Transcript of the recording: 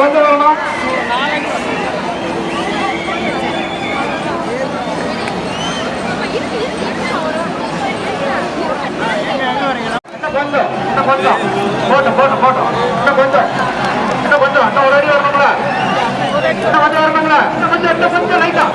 கொஞ்சம் வேணும் கொஞ்சம் இன்னும் கொஞ்சம் போட்டோம் போட்டோம் போட்டோம் இன்னும் கொஞ்சம் இன்னும் கொஞ்சம் இன்னும் ஒரு அடி வரணுங்களா இன்னும் கொஞ்சம் வரணுங்களா இன்னும் கொஞ்சம் இன்னும் கொஞ்சம் லைட்டா.